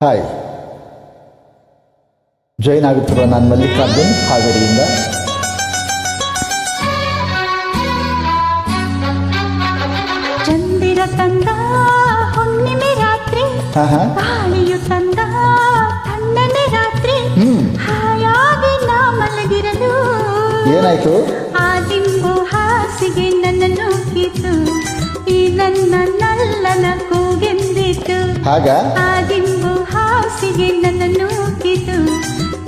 Hi join ಆಗುತ್ತಿರುವ ನಾನು ಮಲ್ಲಿಕಾರ್ಜುನ್ ಹಾವೇರಿಯಿಂದ ಚಂದಿರ ತಂದ ಹುಣ್ಣಿಮೆ ರಾತ್ರಿ ಹಾ ತಂದ ತಣ್ಣನೆ ರಾತ್ರಿ ಹ್ಮ್ ಹಾಯಾಗಿ ನಾ ಮಲಗಿರಲು ಏನಾಯ್ತು? ಆ ದಿಂಬು ಹಾಸಿಗೆ ನನ್ನ ಕೀತು ಈ ನನ್ನ ನಲ್ಲನ ಕೂಗೆಂದಿತು. ಹಾಗ? ಆ ದಿಂಬು ನನ್ನ ನೋಕಿತು,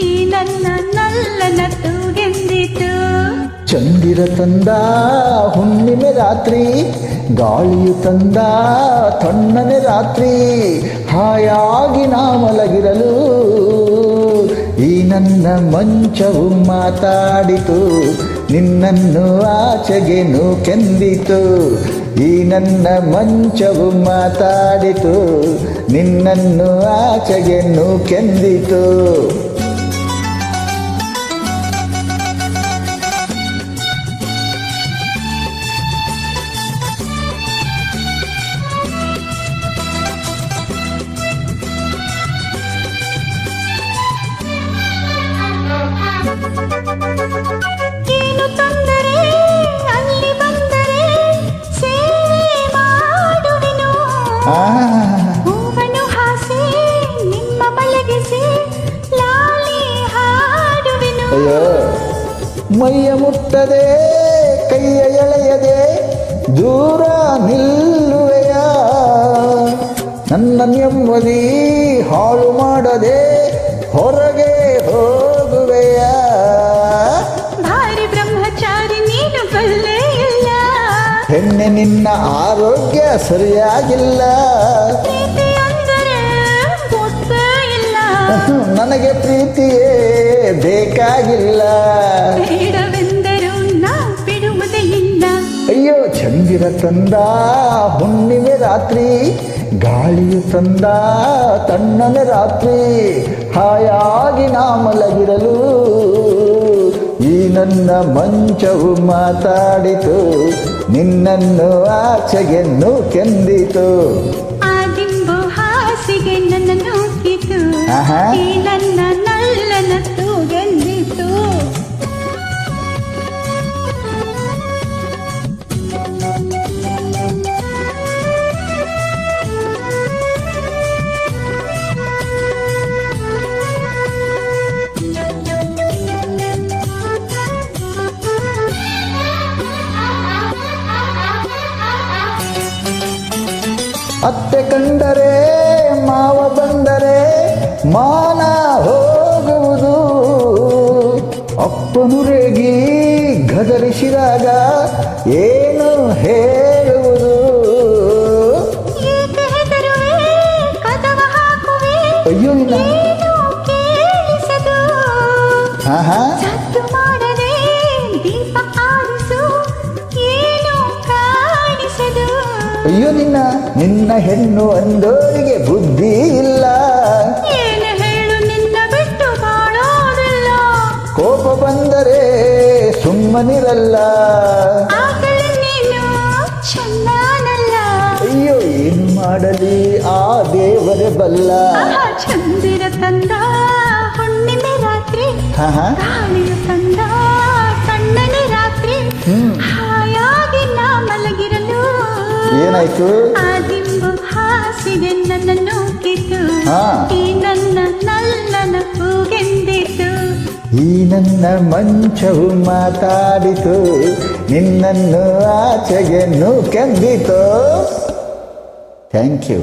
ಈ ನನ್ನ ನಲ್ಲನ ತೂಗೆಂದಿತು ಚಂದಿರ ತಂದ ಹುಣ್ಣಿಮೆ ರಾತ್ರಿ, ಗಾಳಿಯು ತಂದ ತಣ್ಣನೆ ರಾತ್ರಿ, ಹಾಯಾಗಿ ನಾ ಮಲಗಿರಲು ಈ ನನ್ನ ಮಂಚವು ಮಾತಾಡಿತು. ನಿನ್ನನ್ನು ಆಚೆಗೆನು ಕೆಂದಿತು ಈ ನನ್ನ ಮಂಚವು ಮಾತಾಡಿತು. ನಿನ್ನನ್ನು ಆಚೆಗೆ thank ಏನು ಅಯ್ಯೋ ಮೈಯ ಮುಟ್ಟದೆ ಕೈಯ ಎಳೆಯದೆ ದೂರ ನಿಲ್ಲುವೆಯ. ನನ್ನ ನೆಮ್ಮದಿ ಹಾಳು ಮಾಡದೆ ಹೊರಗೆ ಹೋಗುವೆಯ. ಭಾರಿ ಬ್ರಹ್ಮಚಾರಿ ನೀನು ಬಲ್ಲೆ ಇಲ್ಲ ಹೆಣ್ಣೆ ನಿನ್ನ ಆರೋಗ್ಯ ಸರಿಯಾಗಿಲ್ಲ. ಪ್ರೀತಿ ನನಗೆ ಪ್ರೀತಿಯೇ ಬೇಕಾಗಿಲ್ಲ. ಬೇಡವೆಂದರೂ ನಾ ಬಿಡುವುದೇ ಇಲ್ಲ. ಅಯ್ಯೋ ಚಂದಿರ ತಂದ ಹುಣ್ಣಿಮೆ ರಾತ್ರಿ ಗಾಳಿಯು ತಂದ ತಣ್ಣನೆ ರಾತ್ರಿ ಹಾಯಾಗಿ ನಾ ಮಲಗಿರಲು ಈ ನನ್ನ ಮಂಚವು ಮಾತಾಡಿತು ನಿನ್ನನ್ನು ಆಚೆಗೆನ್ನು ಕೆಂದಿತು ಆ ದಿಂಬು ಹಾಸಿಗೆ ನನ್ನನ್ನು ಆಹಾ. ಅತ್ತೆ ಕಂಡರೆ ಮಾವ ಬಂದರೆ ಮಾನ ಹೋಗುವುದು. ಅಪ್ಪನು ರೇಗಿ ಗದರಿಸಿದಾಗ ಏನು ಹೇಳುವುದು? ಅಯ್ಯೋ ಕೇಳಿಸದು. ಹಾ ಹಾ ಅಯ್ಯೋ ನಿನ್ನ ನಿನ್ನ ಹೆಣ್ಣು ಅಂದೋರಿಗೆ ಬುದ್ಧಿ ಇಲ್ಲ. ಕೋಪ ಬಂದರೆ ಸುಮ್ಮನಿರಲ್ಲ. ಅಯ್ಯೋ ಏನು ಮಾಡಲಿ? ಆ ದೇವರ ಬಲ್ಲ. ಚಂದಿರ ತಂದ ಹುಣ್ಣಿಮೆ ರಾತ್ರಿ ಏನಾಯ್ತು ಆ ದಿಂಬು ಹಾಸಿಗೆ ಹಾ. ಈ ನನ್ನ ನಲ್ಲನ ಕೂಗೆಂದಿತು. ಈ ನನ್ನ ಮಂಚವು ಮಾತಾಡಿತು. ನಿನ್ನನ್ನು ಆಚೆಗೆ ನೂಕೆಂದಿತು. Thank you